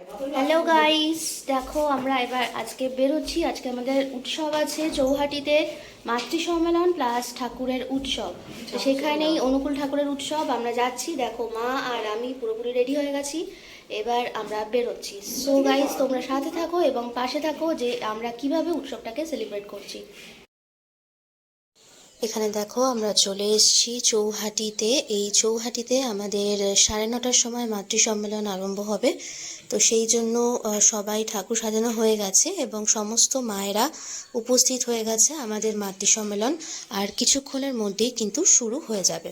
Hello guys দেখো, আমরা এবার আজকে বেরোচ্ছি। আজকে আমাদের উৎসব আছে চৌহাটিতে মাতৃ সম্মেলন প্লাস ঠাকুরের উৎসব। তো সেখানেই অনুকূল ঠাকুরের উৎসব। আমরা যাচ্ছি। দেখো, মা আর আমি পুরোপুরি রেডি হয়ে গেছি। এবার আমরা বেরোচ্ছি। সো গাইস তোমরা সাথে থাকো এবং পাশে থাকো যে আমরা কীভাবে উৎসবটাকে সেলিব্রেট করছি। এখানে দেখো, আমরা চলে এসেছি চৌহাটিতে। এই চৌহাটিতে আমাদের সাড়ে নটার সময় মাতৃ সম্মেলন আরম্ভ হবে। তো সেই জন্য সবাই ঠাকুর সাজানো হয়ে গেছে এবং সমস্ত মায়েরা উপস্থিত হয়ে গেছে আমাদের মাতৃ সম্মেলন আর কিছুক্ষণের মধ্যেই কিন্তু শুরু হয়ে যাবে।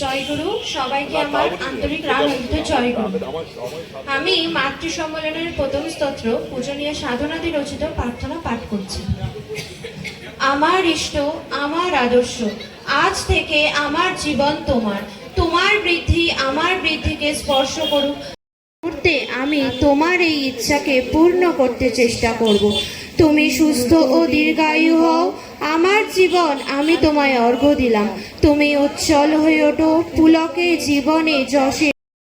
জয়গুরু সবাইকে আমার আন্তরিক রানন্দ জয়গুরু আমি মাতৃ সম্মেলনের প্রথম স্তোত্র পূজনীয় সাধনাদি রচিত প্রার্থনা পাঠ করছি। আমার ইষ্ট আমার আদর্শ আজ থেকে আমার জীবন তোমার। তোমার বৃদ্ধি আমার বৃদ্ধিকে স্পর্শ করুক। মুহূর্তে আমি তোমার এই ইচ্ছাকে পূর্ণ করতে চেষ্টা করব। তুমি সুস্থ ও দীর্ঘায়ু হও। আমার জীবন আমি তোমায় অর্ঘ্য দিলাম। তুমি উচ্ছল হয়ে ওঠো। পুলকে জীবনে যশে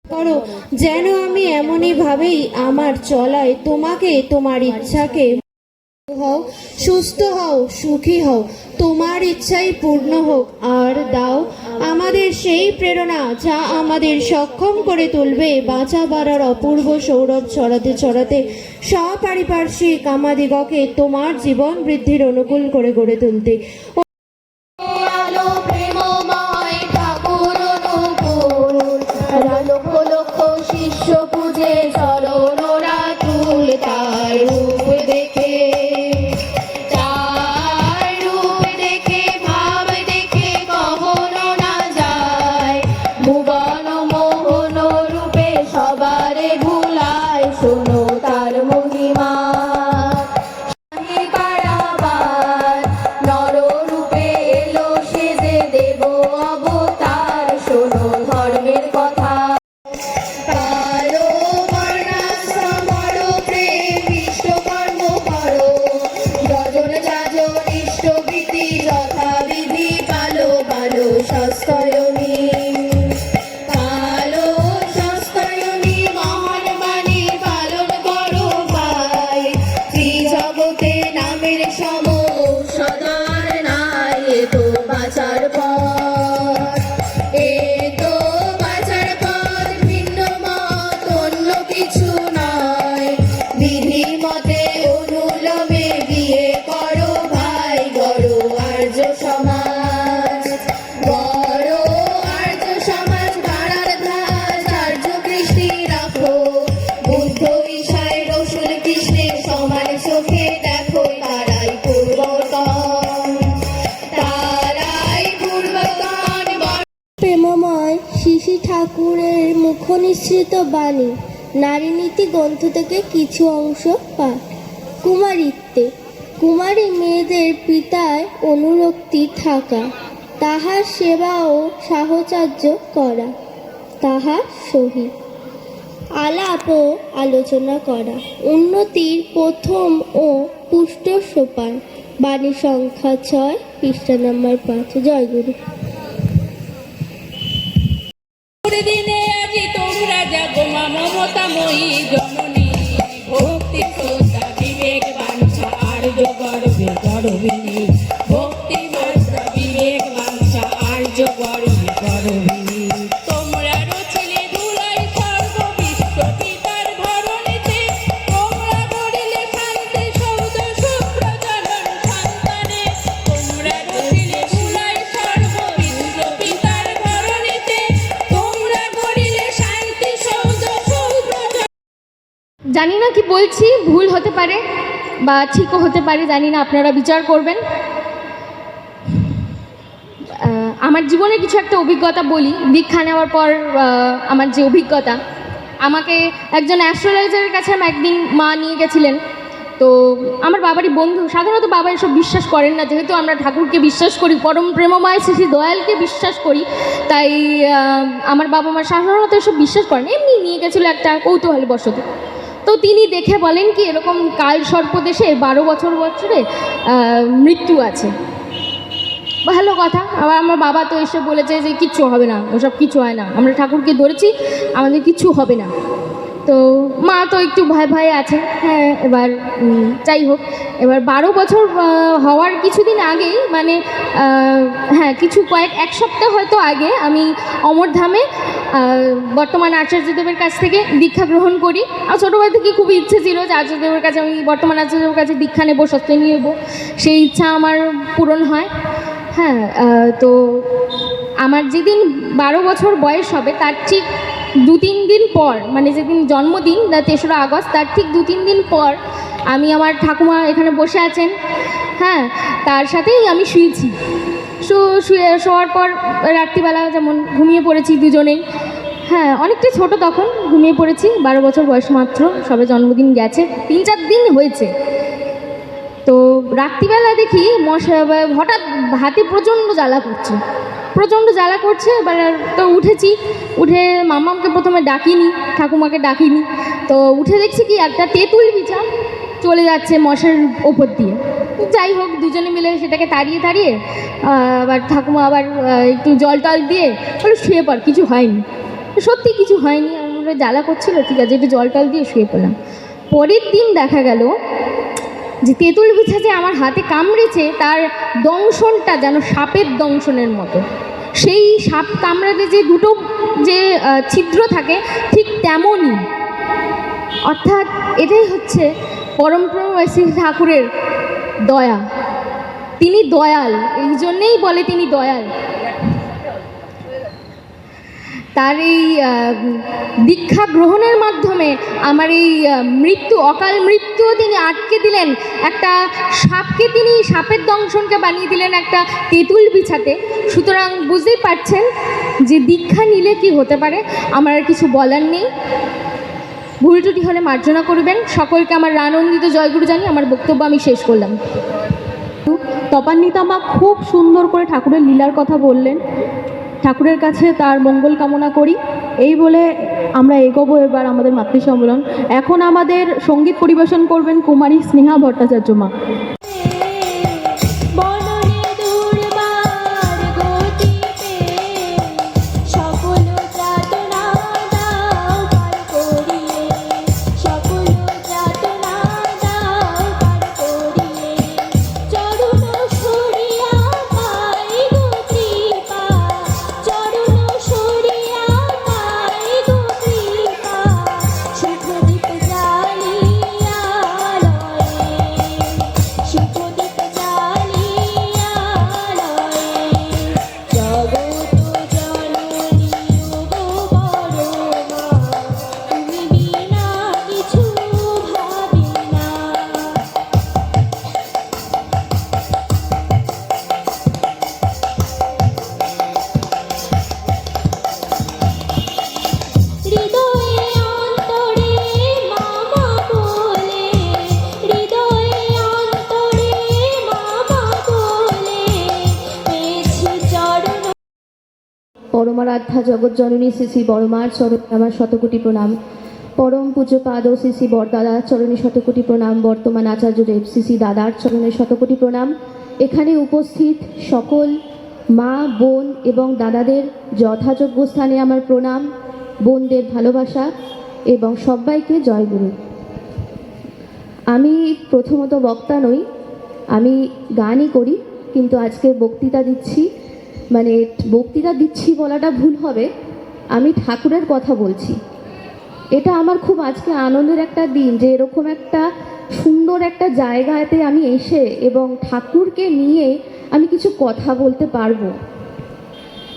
করো। যেন আমি এমনই ভাবেই আমার চলায় তোমাকে, তোমার ইচ্ছাকে হও, সুস্থ হও, সুখী হও, তোমার ইচ্ছাই পূর্ণ হোক, আর দাও আমাদের সেই প্রেরণা যা আমাদের সক্ষম করে তুলবে বাঁচা বাড়ার অপূর্ব সৌরভ ছড়াতে ছড়াতে। সপারিপার্শ্বিক আমাদিগকে তোমার জীবন বৃদ্ধির অনুকূল করে গড়ে তুলতে। মুখনিসৃত বাণী, নারী নীতি গ্রন্থ থেকে কিছু অংশ পাঠ। কুমারিত্বে, কুমারী মেয়েদের পিতায় অনুরক্তি থাকা, তাহার সেবা ও সাহচর্য করা, তাহার সহিত আলাপ ও আলোচনা করা, উন্নতির প্রথম ও পুষ্ট সোপান, বাণী সংখ্যা ছয়, পৃষ্ঠা নাম্বার পাঁচ, জয়গুরু। দিনে যাব মা মমতাময়ী জননী ভক্তি শ্রদ্ধা বিবেক বাঞ্ছা আর গর্বে গর্বিনী ভুল হতে পারে বা ঠিকও হতে পারে, জানি না, আপনারা বিচার করবেন। আমার জীবনে কিছু একটা অভিজ্ঞতা বলি, দীক্ষা নেওয়ার পর আমার যে অভিজ্ঞতা, আমাকে একজন অ্যাস্ট্রোলজারের কাছে আমি একদিন মা নিয়ে গেছিলেন। তো আমার বাবারই বন্ধু, সাধারণত বাবা এসব বিশ্বাস করেন না, যেহেতু আমরা ঠাকুরকে বিশ্বাস করি, পরম প্রেমময় শ্রী দয়ালকে বিশ্বাস করি, তাই আমার বাবা মা সাধারণত এসব বিশ্বাস করেন। এমনি নিয়ে গেছিল একটা কৌতূহল বশত তো তিনি দেখে বলেন কি, এরকম কাল সর্প দেশে বারো বছর বছরে মৃত্যু আছে। ভালো কথা। আবার আমার বাবা তো এসে বলেছে যে কিচ্ছু হবে না, ওসব কিছু হয় না। আমরা ঠাকুরকে ধরেছি, আমাদের কিছু হবে না। তো মা তো একটু ভয় ভয়ে আছে। হ্যাঁ এবার যাই হোক। এবার বারো বছর হওয়ার কিছুদিন আগেই মানে হ্যাঁ কিছু কয়েক, এক সপ্তাহ হয়তো আগে আমি অমরধামে বর্তমান আচার্যদেবের কাছ থেকে দীক্ষা গ্রহণ করি। আর ছোটোবেলা থেকে খুব ইচ্ছে ছিল যে আচার্যদেবের কাছে, আমি বর্তমান আচার্যদেবের কাছে দীক্ষা নেব, সত্যি নেব। সেই ইচ্ছা আমার পূরণ হয়। হ্যাঁ তো আমার যেদিন বারো বছর বয়স হবে, তার ঠিক দু তিন দিন পর মানে যেদিন জন্মদিন তেসরা আগস্ট, তার ঠিক দু তিন দিন পর আমি আমার ঠাকুমা এখানে বসে আছেন। হ্যাঁ তার সাথেই আমি শুয়েছি। শো, শুয়ে, শোয়ার পর রাত্রিবেলা যেমন ঘুমিয়ে পড়েছি দুজনেই। হ্যাঁ অনেকটাই ছোট তখন ঘুমিয়ে পড়েছি, বারো বছর বয়স মাত্র, সবে জন্মদিন গেছে। তিন চার দিন হয়েছে। তো রাত্রিবেলা দেখি মশা হঠাৎ হাতে প্রচণ্ড জ্বালা করছে। প্রচণ্ড জ্বালা করছে, এবার তো উঠেছি। উঠে মামাকে প্রথমে ডাকিনি, ঠাকুমাকে ডাকিনি। তো উঠে দেখছি কি একটা তেঁতুল বিছা চলে যাচ্ছে মশার ওপর দিয়ে। যাই হোক, দুজনে মিলে সেটাকে তাড়িয়ে তাড়িয়ে আবার ঠাকুমা আবার একটু জল টল দিয়ে বলে শুয়ে পড়, কিছু হয়নি। সত্যি কিছু হয়নি আমরা জ্বালা করছিল, ঠিক আছে, একটু জল টল দিয়ে শুয়ে পড়লাম। পরের দিন দেখা গেল যে তেঁতুল বিছা যে আমার হাতে কামড়েছে, তার দংশনটা যেন সাপের দংশনের মতো। সেই সাপ কামড়াতে যে দুটো, যে ছিদ্র থাকে, ঠিক তেমনই। অর্থাৎ এটাই হচ্ছে পরমপ্রম শ্রী ঠাকুরের দয়া। তিনি দয়াল, এই জন্যেই বলে তিনি দয়াল। তার এই দীক্ষা গ্রহণের মাধ্যমে আমার এই মৃত্যু, অকাল মৃত্যুও তিনি আটকে দিলেন। একটা সাপকে তিনি, সাপের দংশনকে বানিয়ে দিলেন একটা তেঁতুল বিছাতে। সুতরাং বুঝতেই পারছেন যে দীক্ষা নিলে কি হতে পারে, আমার আর কিছু বলার নেই। ভুল ত্রুটি হলে মার্জনা করবেন। সকলকে আমার রানন্দিত জয়গুরু জানি, আমার বক্তব্য আমি শেষ করলাম। তপান্বিতা মা খুব সুন্দর করে ঠাকুরের লীলার কথা বললেন। ঠাকুরের কাছে তার মঙ্গল কামনা করি। এই বলে আমরা এগোবো এবার আমাদের মাতৃ সম্মেলন এখন আমাদের সংগীত পরিবেশন করবেন কুমারী স্নেহা ভট্টাচার্য মা। জগৎজননী শ্রী শ্রী বড়মার চরণে আমার শতকোটি প্রণাম। পরম পূজ্য পাদ শ্রী শ্রী বরদাদার চরণে শতকোটি প্রণাম। বর্তমান আচার্যদেব শ্রী শ্রী দাদার চরণে শতকোটি প্রণাম। এখানে উপস্থিত সকল মা, বোন এবং দাদাদের যথাযোগ্য স্থানে আমার প্রণাম, বোনদের ভালোবাসা এবং সবাইকে জয়গুরু আমি প্রথমত বক্তা নই, আমি গানই করি, কিন্তু আজকে বক্তৃতা দিচ্ছি মানে বক্তৃতা দিচ্ছি বলাটা ভুল হবে। আমি ঠাকুরের কথা বলছি। এটা আমার খুব আজকে আনন্দের একটা দিন যে এরকম একটা সুন্দর একটা জায়গাতে আমি এসে এবং ঠাকুরকে নিয়ে আমি কিছু কথা বলতে পারব।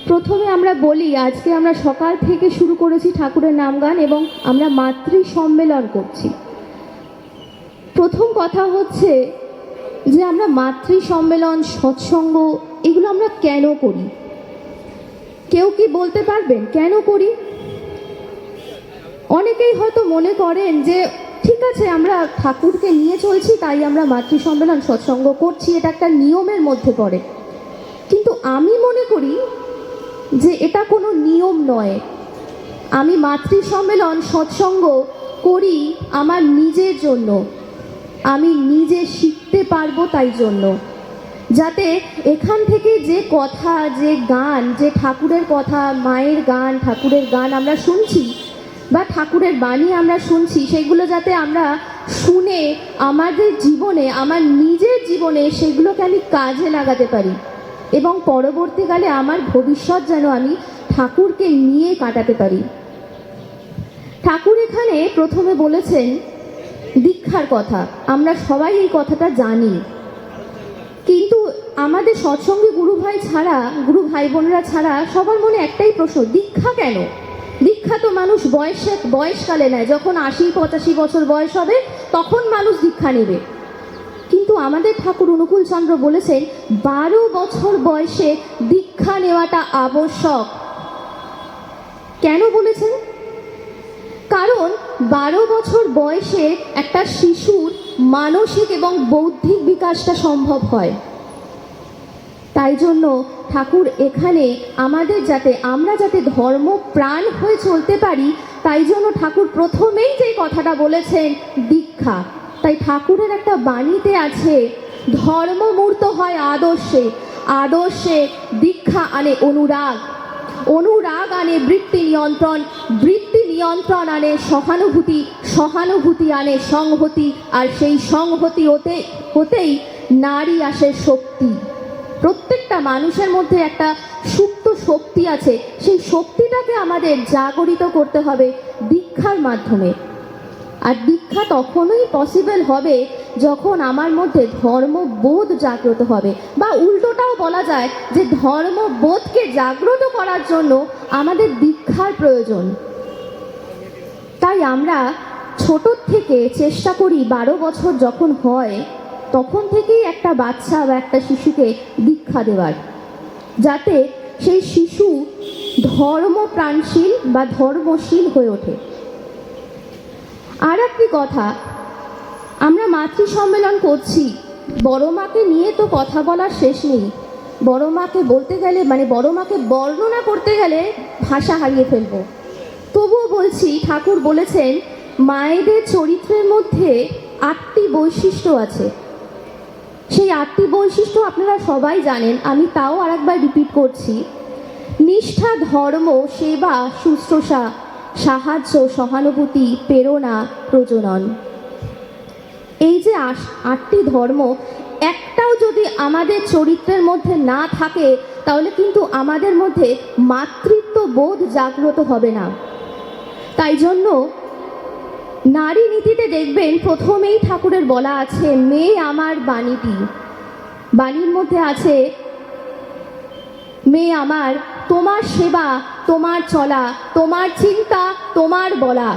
প্রথমে আমরা বলি, আজকে আমরা সকাল থেকে শুরু করেছি ঠাকুরের নাম গান এবং আমরা মাতৃ সম্মেলন করছি। প্রথম কথা হচ্ছে যে আমরা মাতৃ সম্মেলন সৎসঙ্গ এগুলো আমরা কেন করি? কেউ কি বলতে পারবেন কেন করি? অনেকেই হয়তো মনে করেন যে, ঠিক আছে, আমরা ঠাকুরকে নিয়ে চলছি, তাই আমরা মাতৃ সম্মেলন সৎসঙ্গ করছি, এটা একটা নিয়মের মধ্যে পড়ে। কিন্তু আমি মনে করি যে, এটা কোনো নিয়ম নয়। আমি মাতৃ সম্মেলন সৎসঙ্গ করি আমার নিজের জন্য। আমি নিজে শিখতে পারব তাই জন্য। যাতে এখান থেকে যে কথা, যে গান, যে ঠাকুরের কথা, মায়ের গান, ঠাকুরের গান আমরা শুনছি বা ঠাকুরের বাণী আমরা শুনছি, সেগুলো যাতে আমরা শুনে আমাদের জীবনে, আমার নিজের জীবনে সেগুলোকে আমি কাজে লাগাতে পারি। এবং পরবর্তীকালে আমার ভবিষ্যৎ যেন আমি ঠাকুরকে নিয়ে কাটাতে পারি। ঠাকুর এখানে প্রথমে বলেছেন, দীক্ষার কথা। আমরা সবাই এই কথাটা জানি। কিন্তু আমাদের সৎসঙ্গী গুরু ভাই ছাড়া, গুরু ভাই বোনরা ছাড়া সবার মনে একটাই প্রশ্ন, দীক্ষা কেন? দীক্ষা তো মানুষ বয়সে, বয়সকালে নেয়। যখন আশি, পঁচাশি বছর বয়স হবে, তখন মানুষ দীক্ষা নেবে। কিন্তু আমাদের ঠাকুর অনুকূল চন্দ্র বলেছেন, বারো বছর বয়সে দীক্ষা নেওয়াটা আবশ্যক। কেন বলেছেন? কারণ বারো বছর বয়সে একটা শিশুর মানসিক এবং বৌদ্ধিক বিকাশটা সম্ভব হয়। তাই জন্য ঠাকুর এখানে আমাদের যাতে, আমরা যাতে ধর্ম প্রাণ হয়ে চলতে পারি, তাই জন্য ঠাকুর প্রথমেই যে কথাটা বলেছেন, দীক্ষা। তাই ঠাকুরের একটা বাণীতে আছে, ধর্মমূর্ত হয় আদর্শে আদর্শে দীক্ষা আনে অনুরাগ। অনুরাগ আনে বৃত্তি নিয়ন্ত্রণ বৃত্তি নিয়ন্ত্রণ আনে সহানুভূতি সহানুভূতি আনে সংহতি, আর সেই সংহতি হতে হতেই নারী আসে শক্তি। প্রত্যেকটা মানুষের মধ্যে একটা সুপ্ত শক্তি আছে। সেই শক্তিটাকে আমাদের জাগরিত করতে হবে দীক্ষার মাধ্যমে। আর দীক্ষা তখনই পসিবল হবে যখন আমার মধ্যে ধর্মবোধ জাগ্রত হবে, বা উল্টোটাও বলা যায় যে ধর্মবোধকে জাগ্রত করার জন্য আমাদের দীক্ষার প্রয়োজন। তাই আমরা ছোট থেকে চেষ্টা করি, বারো বছর যখন হয়, তখন থেকেই একটা বাচ্চা বা একটা শিশুকে দীক্ষা দেওয়ার। যাতে সেই শিশু ধর্মপ্রাণশীল বা ধর্মশীল হয়ে ওঠে। আর একটি কথা আমরা মাতৃ সম্মেলন করছি। বড় মাকে নিয়ে তো কথা বলার শেষ নেই। বড় মাকে বলতে গেলে মানে বড় মাকে বর্ণনা করতে গেলে ভাষা হারিয়ে ফেলব। তবুও বলছি, ঠাকুর বলেছেন, মায়েদের চরিত্রের মধ্যে আটটি বৈশিষ্ট্য আছে। সেই আটটি বৈশিষ্ট্য আপনারা সবাই জানেন, আমি তাও আরেকবার রিপিট করছি। নিষ্ঠা, ধর্ম, সেবা, শুশ্রূষা, সাহায্য, সহানুভূতি, প্রেরণা, প্রজনন। এই যে আটটি ধর্ম, একটাও যদি আমাদের চরিত্রের মধ্যে না থাকে, তাহলে কিন্তু আমাদের মধ্যে মাতৃত্ব বোধ জাগ্রত হবে না। তাই জন্য নারী নীতিতে দেখবেন প্রথমেই ঠাকুরের বলা আছে মেয়ে আমার বাণীটি। বাণীর মধ্যে আছে মেয়ে আমার, তোমার সেবা, তোমার চলা, তোমার চিন্তা, তোমার বলা।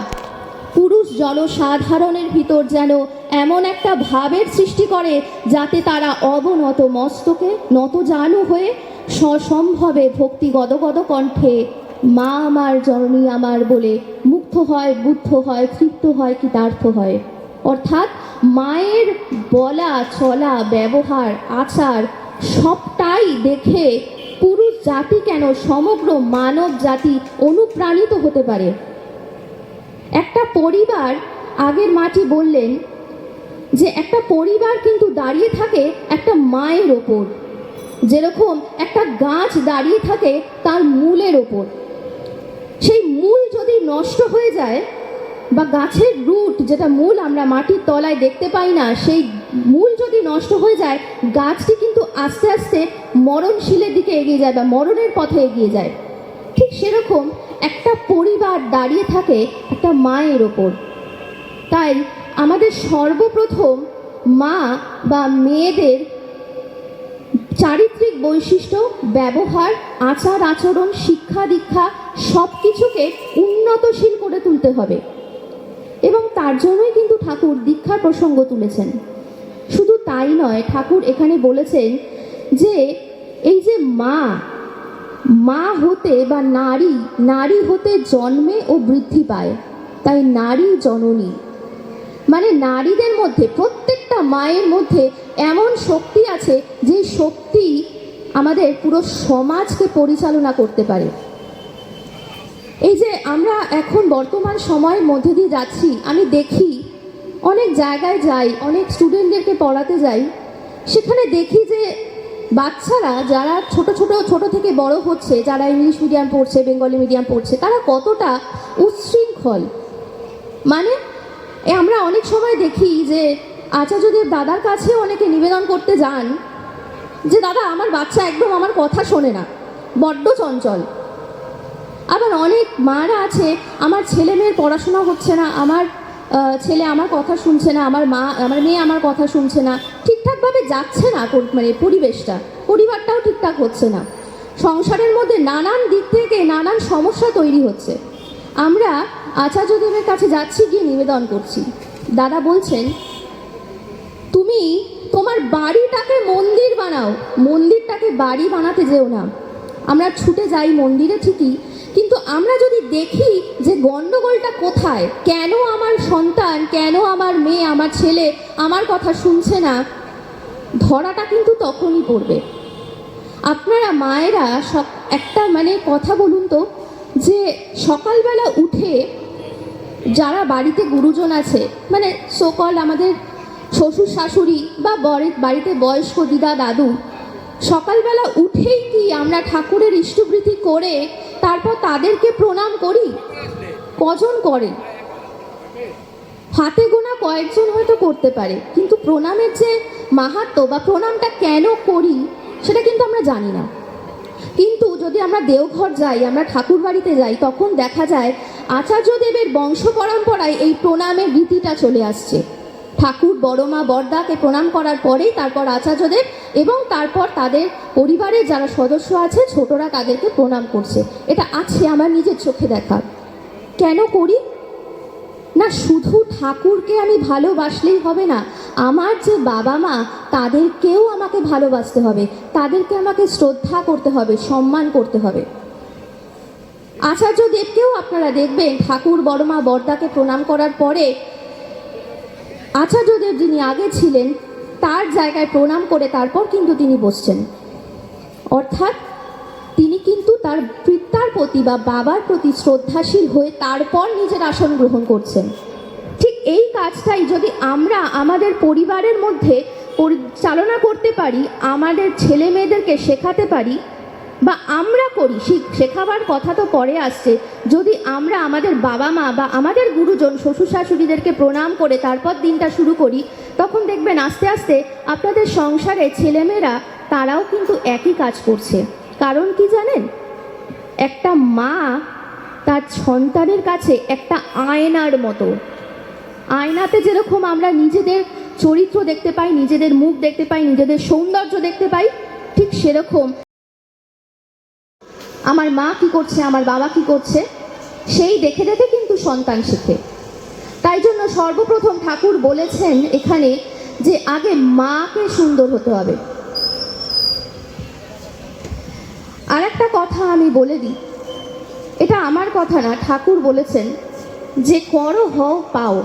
পুরুষ জনসাধারণের ভিতর যেন এমন একটা ভাবের সৃষ্টি করে যাতে তারা অবনত মস্তকে নত জানু হয়ে সসম্ভবে ভক্তি গদগদ কণ্ঠে, মা আমার জননী আমার বলে মুগ্ধ হয়, বুদ্ধ হয়, তৃপ্ত হয়, কৃতার্থ হয়। অর্থাৎ মায়ের বলা, চলা, ব্যবহার, আচার সবটাই দেখে পুরুষ জাতি কেন সমগ্র মানব জাতি অনুপ্রাণিত হতে পারে? একটা পরিবার আগের মাটি বললেন যে একটা পরিবার কিন্তু দাঁড়িয়ে থাকে একটা মায়ের ওপর। যেরকম একটা গাছ দাঁড়িয়ে থাকে তার মূলের ওপর। সেই মূল যদি নষ্ট হয়ে যায় বা গাছের রুট, যেটা মূল আমরা মাটির তলায় দেখতে পাই না, সেই মূল যদি নষ্ট হয়ে যায়, গাছটি কিন্তু আস্তে আস্তে মরণশীলের দিকে এগিয়ে যায় বা মরণের পথে এগিয়ে যায়। ঠিক সেরকম একটা পরিবার দাঁড়িয়ে থাকে একটা মায়ের ওপর। তাই আমাদের সর্বপ্রথম মা বা মেয়েদের চারিত্রিক বৈশিষ্ট্য, ব্যবহার, আচার, আচরণ, শিক্ষা, দীক্ষা সব কিছুকে উন্নতশীল করে তুলতে হবে। এবং তার জন্যই কিন্তু ঠাকুর দীক্ষার প্রসঙ্গ তুলেছেন। শুধু তাই নয়, ঠাকুর এখানে বলেছেন যে এই যে মা মা হতে বা নারী নারী হতে জন্মে ও বৃদ্ধি পায়। তাই নারী জননী। মানে নারীদের মধ্যে, প্রত্যেকটা মায়ের মধ্যে এমন শক্তি আছে যে শক্তি আমাদের পুরো সমাজকে পরিচালনা করতে পারে। এই যে আমরা এখন বর্তমান সময়ের মধ্যে দিয়ে যাচ্ছি, আমি দেখি, অনেক জায়গায় যাই, অনেক স্টুডেন্টদেরকে পড়াতে যাই, সেখানে দেখি যে বাচ্চারা যারা ছোট ছোট ছোট থেকে বড় হচ্ছে, যারা ইংলিশ মিডিয়াম পড়ছে, বেঙ্গলি মিডিয়াম পড়ছে, তারা কতটা উচ্ছৃঙ্খল। মানে এ, আমরা অনেক সময় দেখি যে আচার্যদেব দাদার কাছে অনেকে নিবেদন করতে যান যে, দাদা, আমার বাচ্চা একদম আমার কথা শোনে না। বড্ড চঞ্চল। আবার অনেক মারা আছে, আমার ছেলে মেয়ের পড়াশোনা হচ্ছে না, আমার ছেলে আমার কথা শুনছে না, আমার মা, আমার মেয়ে আমার কথা শুনছে না। ঠিকঠাকভাবে যাচ্ছে না মানে পরিবেশটা, পরিবারটাও ঠিকঠাক হচ্ছে না। সংসারের মধ্যে নানান দিক থেকে নানান সমস্যা তৈরি হচ্ছে। আমরা আচার্যদেবের কাছে যাচ্ছি, গিয়ে নিবেদন করছি। দাদা বলছেন, তুমি তোমার বাড়িটাকে মন্দির বানাও। মন্দিরটাকে বাড়ি বানাতে যেও না। আমরা ছুটে যাই মন্দিরে ঠিকই, কিন্তু আমরা যদি দেখি যে গণ্ডগোলটা কোথায়, কেন আমার সন্তান, কেন আমার মেয়ে, আমার ছেলে আমার কথা শুনছে না, ধরাটা কিন্তু তখনই পড়বে। আপনারা মায়েরা সব একটা মানে কথা বলুন তো, যে সকালবেলা উঠে যারা বাড়িতে গুরুজন আছে মানে সোকল আমাদের শ্বশুর শাশুড়ি বা বরের বাড়িতে বয়স্ক দিদা, দাদু, সকালবেলা উঠেই কি আমরা ঠাকুরের ইষ্টবৃতি করে তারপর তাদেরকে প্রণাম করি? কজন করে? হাতে গোনা কয়েকজন হয়তো করতে পারে, কিন্তু প্রণামের যে মাহাত্ম বা প্রণামটা কেন করি, সেটা কিন্তু আমরা জানি না। কিন্তু যদি আমরা দেওঘর যাই, আমরা ঠাকুর বাড়িতে যাই, তখন দেখা যায় আচার্যদেবের বংশ পরম্পরায় এই প্রণামের রীতিটা চলে আসছে। ঠাকুর বড়মা বড়দাকে প্রণাম করার পরেই তারপর আচার্যদেব এবং তারপর তাদের পরিবারের যারা সদস্য আছে, ছোটরা তাদেরকে প্রণাম করছে। এটা আছে আমার নিজের চোখে দেখা। কেন করি? না, শুধু ঠাকুরকে আমি ভালোবাসলেই হবে না, আমার যে বাবা মা, তাদেরকেও আমাকে ভালোবাসতে হবে, তাদেরকে আমাকে শ্রদ্ধা করতে হবে, সম্মান করতে হবে। আচার্য দেবকেও আপনারা দেখবেন, ঠাকুর বড়মা বর্দাকে প্রণাম করার পরে, আচার্যদেব যিনি আগে ছিলেন, তার জায়গায় প্রণাম করে তারপর কিন্তু তিনি বসছেন। অর্থাৎ কিন্তু তার পিতার প্রতি বা বাবার প্রতি শ্রদ্ধাশীল হয়ে তারপর নিজের আসন গ্রহণ করছেন। ঠিক এই কাজটাই যদি আমরা আমাদের পরিবারের মধ্যে পরিচালনা করতে পারি, আমাদের ছেলে মেয়েদেরকে শেখাতে পারি বা আমরা করি শিখ- শেখাবার কথা তো পরে আসছে, যদি আমরা আমাদের বাবা মা বা আমাদের গুরুজন, শ্বশুর শাশুড়িদেরকে প্রণাম করে তারপর দিনটা শুরু করি, তখন দেখবেন আস্তে আস্তে আপনাদের সংসারে ছেলেমেয়েরা, তারাও কিন্তু একই কাজ করছে। কারণ কি জানেন? একটা মা তার সন্তানের কাছে একটা আয়নার মতো। আয়নাতে যেরকম আমরা নিজেদের চরিত্র দেখতে পাই, নিজেদের মুখ দেখতে পাই, নিজেদের সৌন্দর্য দেখতে পাই, ঠিক সেরকম। আমার মা কি করছে, আমার বাবা কি করছে, সেই দেখে দেখে কিন্তু সন্তান শিখে। তাই জন্য সর্বপ্রথম ঠাকুর বলেছেন এখানে যে আগে মাকে সুন্দর হতে হবে। আর একটা কথা আমি বলে দিই। এটা আমার কথা না, ঠাকুর বলেছেন যে করো, হও, পাও।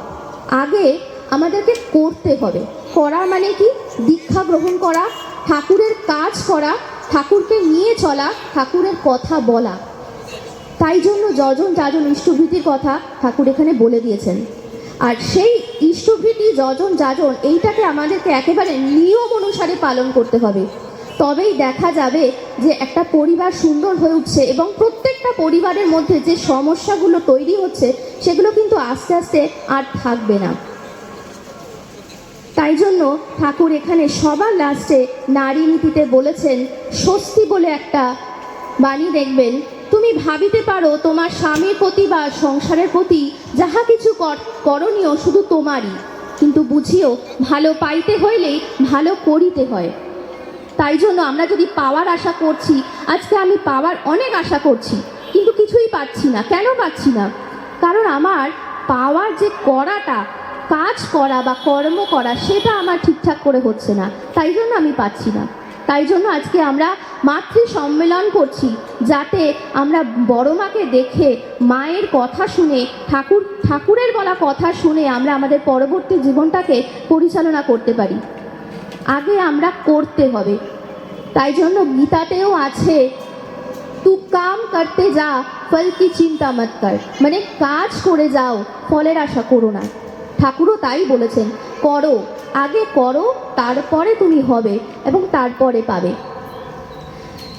আগে আমাদেরকে করতে হবে। করা মানে কি? দীক্ষা গ্রহণ করা, ঠাকুরের কাজ করা, ঠাকুরকে নিয়ে চলা, ঠাকুরের কথা বলা। তাই জন্য যজন যাজন ইষ্টভীতির কথা ঠাকুর এখানে বলে দিয়েছেন। আর সেই ইষ্টভীতি, যজন যাজন, এইটাকে আমাদেরকে একেবারে নিয়ম অনুসারে পালন করতে হবে। তবেই দেখা যাবে যে একটা পরিবার সুন্দর হয়ে উঠছে এবং প্রত্যেকটা পরিবারের মধ্যে যে সমস্যাগুলো তৈরি হচ্ছে, সেগুলো কিন্তু আস্তে আস্তে আর থাকবে না। তাই জন্য ঠাকুর এখানে সবার লাস্টে নারী নীতিতে বলেছেন, স্বস্তি বলে একটা বাণী দেখবেন। তুমি ভাবিতে পারো তোমার স্বামীর প্রতি বা সংসারের প্রতি যাহা কিছু কর- করণীয় শুধু তোমারই। কিন্তু বুঝিও, ভালো পাইতে হইলেই ভালো করিতে হয়। তাই জন্য আমরা যদি পাওয়ার আশা করছি, আজকে আমি পাওয়ার অনেক আশা করছি, কিন্তু কিছুই পাচ্ছি না। কেন পাচ্ছি না? কারণ আমার পাওয়ার যে করাটা, কাজ করা বা কর্ম করা, সেটা আমার ঠিকঠাক করে হচ্ছে না। তাই জন্য আমি পাচ্ছি না। তাই জন্য আজকে আমরা মাতৃ সম্মেলন করছি, যাতে আমরা বড় মাকে দেখে, মায়ের কথা শুনে, ঠাকুর, ঠাকুরের বলা কথা শুনে আমরা আমাদের পরবর্তী জীবনটাকে পরিচালনা করতে পারি। আগে আমরা করতে হবে। তাই জন্য গীতাতেও আছে তু কাম করতে যা ফল কি চিন্তা মত কর মানে কাজ করে যাও, ফলের আশা করো না। ঠাকুরও তাই বলেছেন, করো, আগে করো, তারপরে তুমি হবে এবং তারপরে পাবে।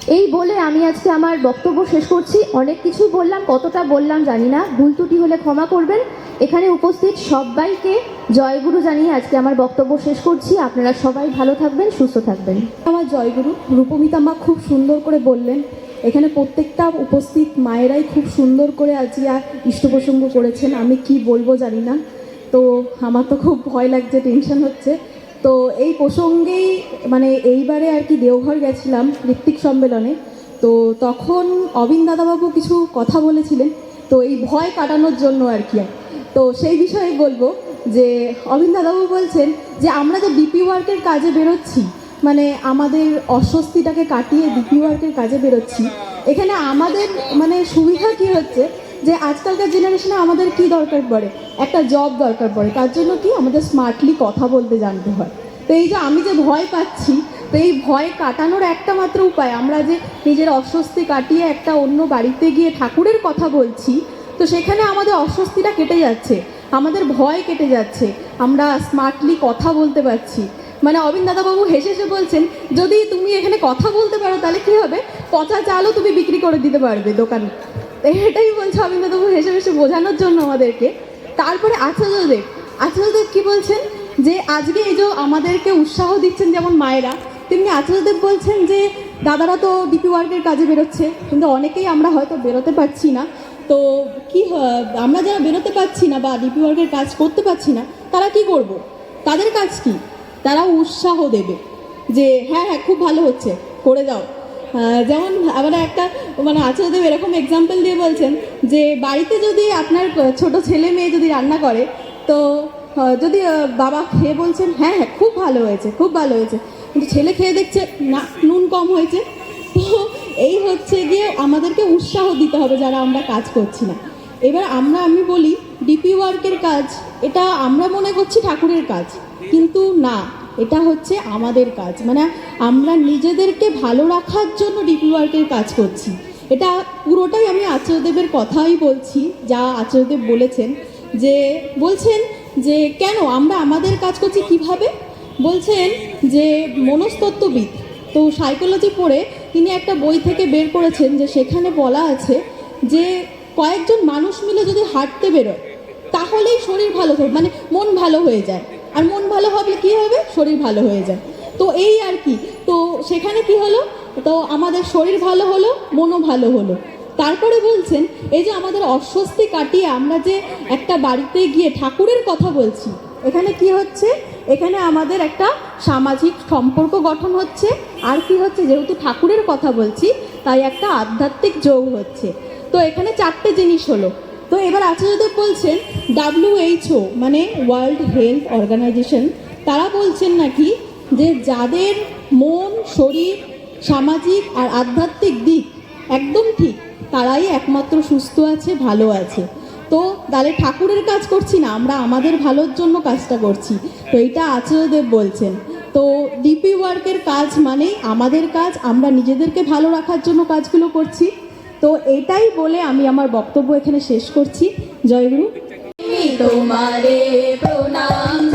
এই বলে আমি আজকে আমার বক্তব্য শেষ করছি। অনেক কিছু বললাম, কতটা বললাম জানি না। ভুল ত্রুটি হলে ক্ষমা করবেন। এখানে উপস্থিত সবাইকে জয়গুরু জানিয়ে আজকে আমার বক্তব্য শেষ করছি। আপনারা সবাই ভালো থাকবেন, সুস্থ থাকবেন। আমার জয়গুরু, রূপমিতা মা খুব সুন্দর করে বললেন, এখানে প্রত্যেকটা উপস্থিত মায়েরাই খুব সুন্দর করে আজকে আর ইষ্টপ্রসঙ্গ করেছেন, আমি কি বলব জানি না। তো আমার তো খুব ভয় লাগছে, টেনশন হচ্ছে। তো এই প্রসঙ্গেই মানে এইবারে আর কি দেওঘর গেছিলাম ঋত্বিক সম্মেলনে। তো তখন অবিন দাদাবাবু কিছু কথা বলেছিলেন, তো এই ভয় কাটানোর জন্য আর কি। তো সেই বিষয়ে বলব যে অবিন দাদাবাবু বলছেন যে আমরা যে ডিপি ওয়ার্কের কাজে বেরোচ্ছি মানে আমাদের অস্বস্তিটাকে কাটিয়ে ডিপি ওয়ার্কের কাজে বেরোচ্ছি, এখানে আমাদের মানে সুবিধা কি হচ্ছে যে আজকালকার জেনারেশনে আমাদের কি দরকার পড়ে? একটা জব দরকার পড়ে, তার জন্য কি আমাদের স্মার্টলি কথা বলতে জানতে হয়। তো এই যে আমি যে ভয় পাচ্ছি, তো এই ভয় কাটানোর একটা মাত্র উপায়, আমরা যে নিজের অস্বস্তি কাটিয়ে একটা অন্য বাড়িতে গিয়ে ঠাকুরের কথা বলছি তো সেখানে আমাদের অস্বস্তিটা কেটে যাচ্ছে, আমাদের ভয় কেটে যাচ্ছে, আমরা স্মার্টলি কথা বলতে পারছি। মানে অবিন দাদাবাবু হেসে হেসে বলছেন, যদি তুমি এখানে কথা বলতে পারো তাহলে কি হবে? পচা চালও তুমি বিক্রি করে দিতে পারবে দোকানে এটাই বলছে অবিন দাদাবাবু হেসে হেসে বোঝানোর জন্য আমাদেরকে। তারপরে আচার্যদেব আচার্যদেব কি বলছেন? যে আজকে এই যে আমাদেরকে উৎসাহ দিচ্ছেন যেমন মায়েরা, তেমনি আচার্যদেব বলছেন যে, দাদারা তো ডিপি ওয়ার্কের কাজে বেরোচ্ছে, কিন্তু অনেকেই আমরা হয়তো বেরোতে পারছি না। তো কি আমরা যারা বেরোতে পারছি না বা ডিপি ওয়ার্কের কাজ করতে পারছি না, তারা কি করব? তাদের কাজ কি? তারা উৎসাহ দেবে যে হ্যাঁ হ্যাঁ খুব ভালো হচ্ছে, করে দাও যেমন আমরা একটা মানে আচার্যদেব এরকম এক্সাম্পল দিয়ে বলছেন যে, বাড়িতে যদি আপনার ছোট ছেলে মেয়ে যদি রান্না করে, তো যদি বাবা খেয়ে বলছেন হ্যাঁ হ্যাঁ খুব ভালো হয়েছে, খুব ভালো হয়েছে। কিন্তু ছেলে খেয়ে দেখছে, না, নুন কম হয়েছে। তো এই হচ্ছে গিয়ে আমাদেরকে উৎসাহ দিতে হবে যারা আমরা কাজ করছি না। এবার আমরা, আমি বলি ডিপি ওয়ার্কের কাজ, এটা আমরা মনে করছি ঠাকুরের কাজ, কিন্তু না, এটা হচ্ছে আমাদের কাজ। মানে আমরা নিজেদেরকে ভালো রাখার জন্য ডিপি ওয়ার্কের কাজ করছি। এটা পুরোটাই আমি আচার্যদেবের কথাই বলছি, যা আচার্যদেব বলেছেন, যে বলছেন যে, কেন আমরা আমাদের কাজ করছি কীভাবে? বলছেন যে, মনস্তত্ত্ববিদ, তো সাইকোলজি পড়ে তিনি একটা বই থেকে বের করেছেন যে সেখানে বলা আছে যে কয়েকজন মানুষ মিলে যদি হাঁটতে বেরোয়, তাহলেই শরীর ভালো হবে মানে মন ভালো হয়ে যায়। আর মন ভালো হবে কি হবে? শরীর ভালো হয়ে যায়। তো এই আর কি। তো সেখানে কি হলো? তো আমাদের শরীর ভালো হলো, মনও ভালো হলো। তারপরে বলছেন, এই যে আমাদের অস্বস্তি কাটিয়ে আমরা যে একটা বাড়িতে গিয়ে ঠাকুরের কথা বলছি, এখানে কি হচ্ছে? এখানে আমাদের একটা সামাজিক সম্পর্ক গঠন হচ্ছে। আর কি হচ্ছে, যেহেতু ঠাকুরের কথা বলছি, তাই একটা আধ্যাত্মিক যোগ হচ্ছে। তো এখানে চারটে জিনিস হলো। তো এবার আচার্যদেব বলছেন ডাব্লিউএইচও মানে ওয়ার্ল্ড হেলথ অর্গানাইজেশন তারা বলছেন নাকি যে যাদের মন, শরীর, সামাজিক আর আধ্যাত্মিক দিক একদম ঠিক, তারাই একমাত্র সুস্থ আছে, ভালো আছে। তো তাহলে ঠাকুরের কাজ করছি না, আমরা আমাদের ভালোর জন্য কাজটা করছি। তো এটা আচার্যদেব বলছেন। তো ডিপি ওয়ার্কের কাজ মানে আমাদের কাজ, আমরা নিজেদেরকে ভালো রাখার জন্য কাজগুলো করছি। তো এটাই বলে আমি আমার বক্তব্য এখানে শেষ করছি। জয়গুরু। তোমারে প্রণাম।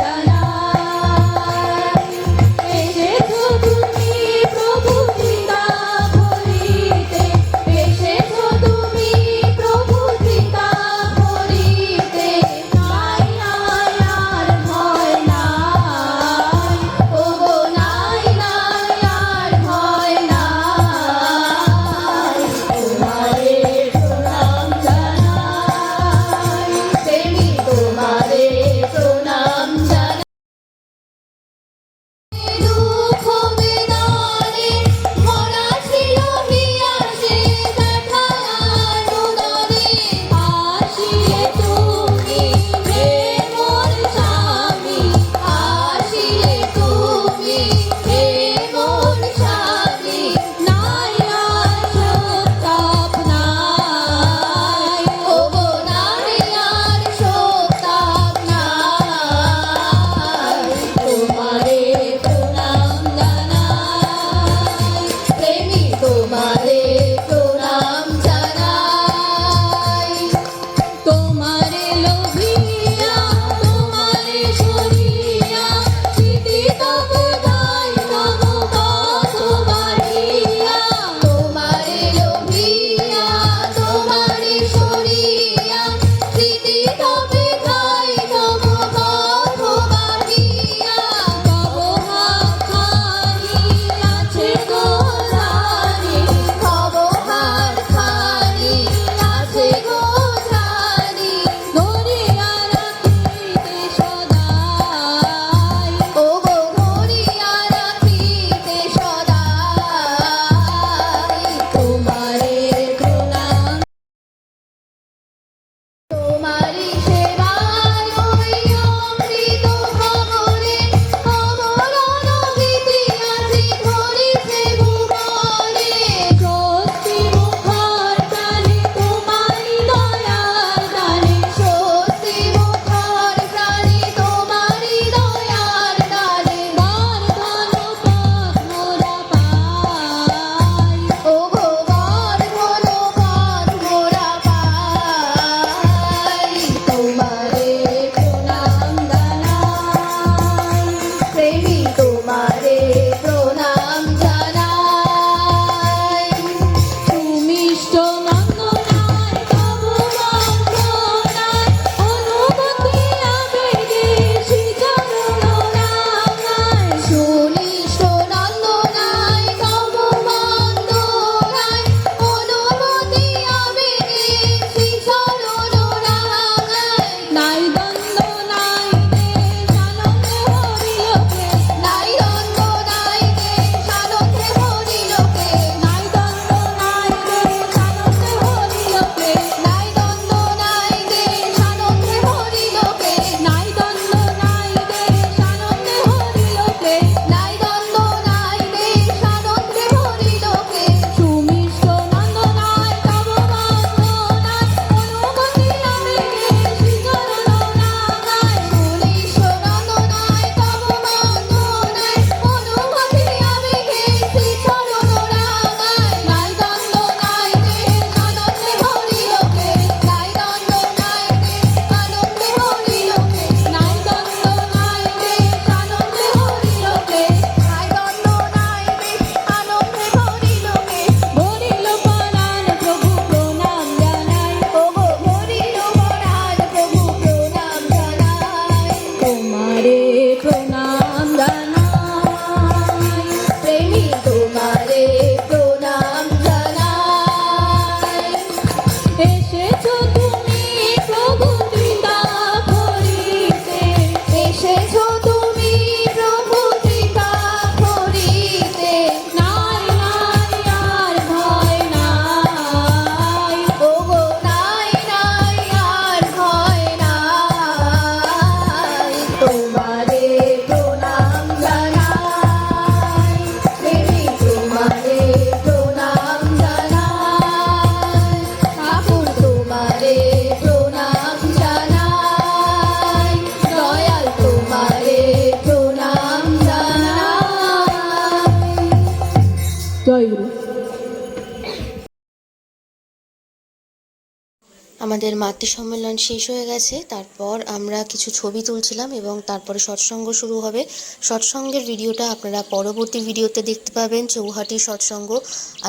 আমাদের মাতৃ সম্মেলন শেষ হয়ে গেছে। তারপর আমরা কিছু ছবি তুলছিলাম এবং তারপরে সৎসঙ্গ শুরু হবে। সৎসঙ্গের ভিডিওটা আপনারা পরবর্তী ভিডিওতে দেখতে পাবেন। চৌহাটির সৎসঙ্গ।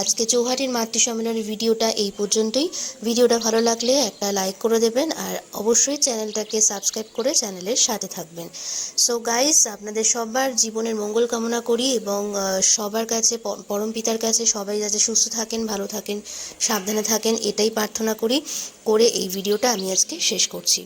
আজকে চৌহাটির মাতৃ সম্মেলনের ভিডিওটা এই পর্যন্তই। ভিডিওটা ভালো লাগলে একটা লাইক করে দেবেন আর অবশ্যই চ্যানেলটাকে সাবস্ক্রাইব করে চ্যানেলের সাথে থাকবেন। সো গাইস আপনাদের সবার জীবনের মঙ্গল কামনা করি এবং সবার কাছে পরম পিতার কাছে সবাই যাতে সুস্থ থাকেন, ভালো থাকেন, সাবধানে থাকেন, এটাই প্রার্থনা করি। করে এই ভিডিওটা আমি আজকে শেষ করছি।